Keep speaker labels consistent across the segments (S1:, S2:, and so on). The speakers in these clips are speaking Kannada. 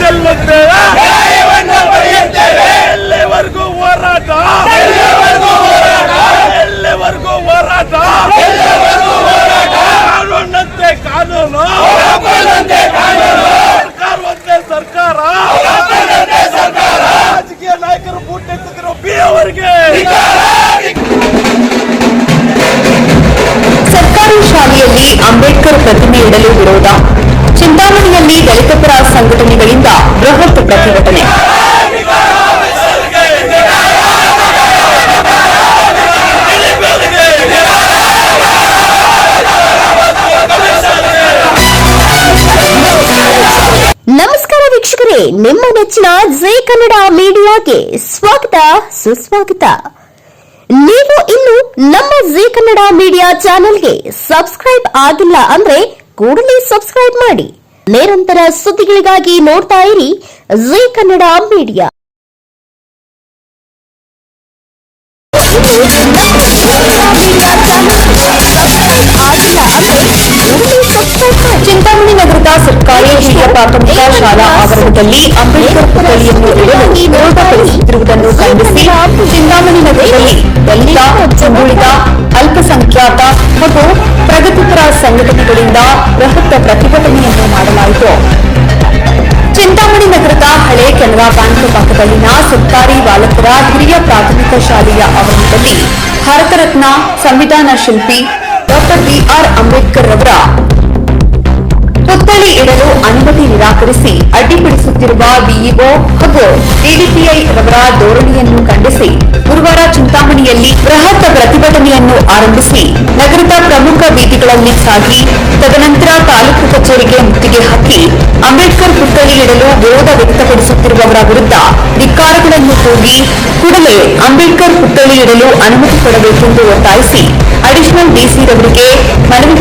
S1: ಚೆಲ್ಲುತ್ತೇವೆ ಎಲ್ಲಿವರೆಗೂ ಹೋರಾಟ? ಎಲ್ಲಿವರೆಗೂ ಹೋರಾಟ? ಕಾನೂನಂತೆ ಕಾನೂನು. ಸರ್ಕಾರವಂತೆ ಸರ್ಕಾರ. ರಾಜಕೀಯ ನಾಯಕರು ಬೂಟೆತ್ತಿದ್ರು ಬಿ ಅವರಿಗೆ
S2: ಸರ್ಕಾರಿ ಶಾಲೆಯಲ್ಲಿ ಅಂಬೇಡ್ಕರ್ ಪ್ರತಿಮೆ ಇಡಲು ವಿರೋಧ. ಚಿಂತಾಮಣಿಯಲ್ಲಿ ದಲಿತ ಪರ ಸಂಘಟನೆಗಳಿಂದ ಬೃಹತ್ ಪ್ರತಿಭಟನೆ. ನಮಸ್ಕಾರ ವೀಕ್ಷಕರೇ, ನಿಮ್ಮ ನೆಚ್ಚಿನ ಜೈ ಕನ್ನಡ ಮೀಡಿಯಾಗೆ ಸ್ವಾಗತ, ಸುಸ್ವಾಗತ. ನೀವು ಇನ್ನು ನಮ್ಮ ಜಿ ಕನ್ನಡ ಮೀಡಿಯಾ ಚಾನೆಲ್ಗೆ ಸಬ್ಸ್ಕ್ರೈಬ್ ಆಗಿಲ್ಲ ಅಂದ್ರೆ ಕೂಡಲೇ ಸಬ್ಸ್ಕ್ರೈಬ್ ಮಾಡಿ. ನಿರಂತರ ಸುದ್ದಿಗಳಿಗಾಗಿ ನೋಡ್ತಾ ಇರಿ ಜಿ ಕನ್ನಡ ಮೀಡಿಯಾ. ಶಾಲಾ ಆವರಣದಲ್ಲಿ ಅಂಬೇಡ್ಕರ್ ಪುತ್ಥಳಿಯನ್ನು ಇಡಲು ವಿರೋಧಪಡಿಸುತ್ತಿರುವುದನ್ನು ಖಂಡಿಸಿ ಚಿಂತಾಮಣಿ ನಗರದಲ್ಲಿ ದಲಿತ ಹಿಂದುಳಿದ ಅಲ್ಪಸಂಖ್ಯಾತ ಹಾಗೂ ಪ್ರಗತಿಪರ ಸಂಘಟನೆಗಳಿಂದ ಬೃಹತ್ ಪ್ರತಿಭಟನೆಯನ್ನು ಮಾಡಲಾಯಿತು. ಚಿಂತಾಮಣಿ ನಗರದ ಹಳೆ ಕೆನರಾ ಬ್ಯಾಂಕ್ ಪಕ್ಕದಲ್ಲಿನ ಸರ್ಕಾರಿ ಬಾಲಕರ ಹಿರಿಯ ಪ್ರಾಥಮಿಕ ಶಾಲೆಯ ಆವರಣದಲ್ಲಿ ಭಾರತರತ್ನ ಸಂವಿಧಾನ ಶಿಲ್ಪಿ ಡಾಕ್ಟರ್ ಬಿಆರ್ ಅಂಬೇಡ್ಕರ್ ಅವರ ಪುತ್ಥಳಿ ಇಡಲು ಅನುಮತಿ ನಿರಾಕರಿಸಿ ಅಡ್ಡಿಪಡಿಸುತ್ತಿರುವ ಬಿಇಒ ಹಾಗೂ ಡಿಡಿಪಿಐ ರವರ ಧೋರಣೆಯನ್ನು ಖಂಡಿಸಿ ಗುರುವಾರ ಚಿಂತಾಮಣಿಯಲ್ಲಿ ಬೃಹತ್ ಪ್ರತಿಭಟನೆಯನ್ನು ಆರಂಭಿಸಿ ನಗರದ ಪ್ರಮುಖ ಬೀದಿಗಳಲ್ಲಿ ಸಾಗಿ ತದನಂತರ ತಾಲೂಕು ಕಚೇರಿಗೆ ಮುತ್ತಿಗೆ ಹಾಕಿ ಅಂಬೇಡ್ಕರ್ ಪುತ್ಥಳಿ ಇಡಲು ವಿರೋಧ ವ್ಯಕ್ತಪಡಿಸುತ್ತಿರುವವರ ವಿರುದ್ಧ ಧಿಕ್ಕಾರಗಳನ್ನು ಕೂಗಿ ಕೂಡಲೇ ಅಂಬೇಡ್ಕರ್ ಪುತ್ಥಳಿ ಇಡಲು ಅನುಮತಿ ಕೊಡಬೇಕೆಂದು ಒತ್ತಾಯಿಸಿ ಅಡಿಷನಲ್ ಡಿಸಿ ರವರಿಗೆ ಮನವಿ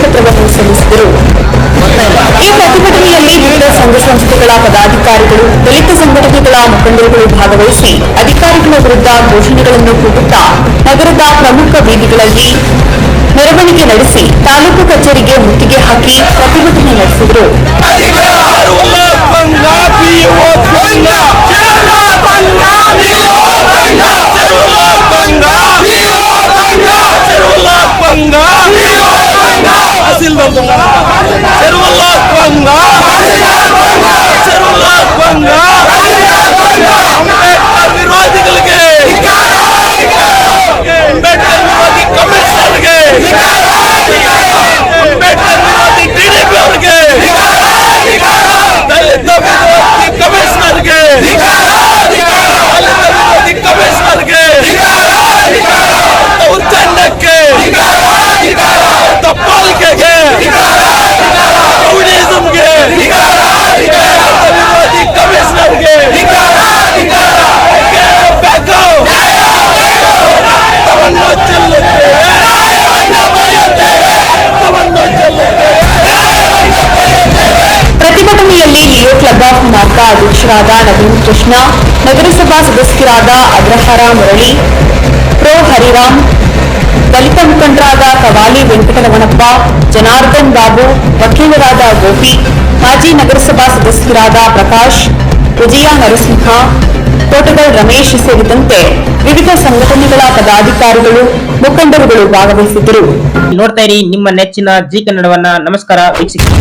S2: ಸಂಘಟನೆಗಳ ಮುಖಂಡರುಗಳು ಭಾಗವಹಿಸಿ ಅಧಿಕಾರಿಗಳ ವಿರುದ್ಧ ಘೋಷಣೆಗಳನ್ನು ಕೂಗುತ್ತಾ ನಗರದ ಪ್ರಮುಖ ಬೀದಿಗಳಲ್ಲಿ ಮೆರವಣಿಗೆ ನಡೆಸಿ ತಾಲೂಕು ಕಚೇರಿಗೆ ಮುತ್ತಿಗೆ ಹಾಕಿ ಪ್ರತಿಭಟನೆ ನಡೆಸಿದರು
S1: ಭಂಗ ಪಿಒ
S2: Não, não, não. ಅಧ್ಯಕ್ಷರಾದ ನವೀನ್ ಕೃಷ್ಣ, ನಗರಸಭಾ ಸದಸ್ಯರಾದ ಅಗ್ರಹಾರ ಮುರಳಿ, ಪ್ರೊ ಹರಿರಾಮ್, ದಲಿತ ಮುಖಂಡರಾದ ಕವಾಲಿ ವೆಂಕಟರಮಣಪ್ಪ, ಜನಾರ್ದನ್ ಬಾಬು, ವಕೀಲರಾದ ಗೋಪಿ, ಮಾಜಿ ನಗರಸಭಾ ಸದಸ್ಯರಾದ ಪ್ರಕಾಶ್, ವಿಜಯ ನರಸಿಂಹ, ಕೋಟಗಲ್ ರಮೇಶ್ ಸೇರಿದಂತೆ ವಿವಿಧ ಸಂಘಟನೆಗಳ ಪದಾಧಿಕಾರಿಗಳು, ಮುಖಂಡರುಗಳು ಭಾಗವಹಿಸಿದ್ದರು.
S3: ನೋಡ್ತಾ ಇರಿ ನಿಮ್ಮ ನೆಚ್ಚಿನ ಜಿ ಕನ್ನಡವನ್ನ ನಮಸ್ಕಾರ ವೀಕ್ಷಿಸಿ.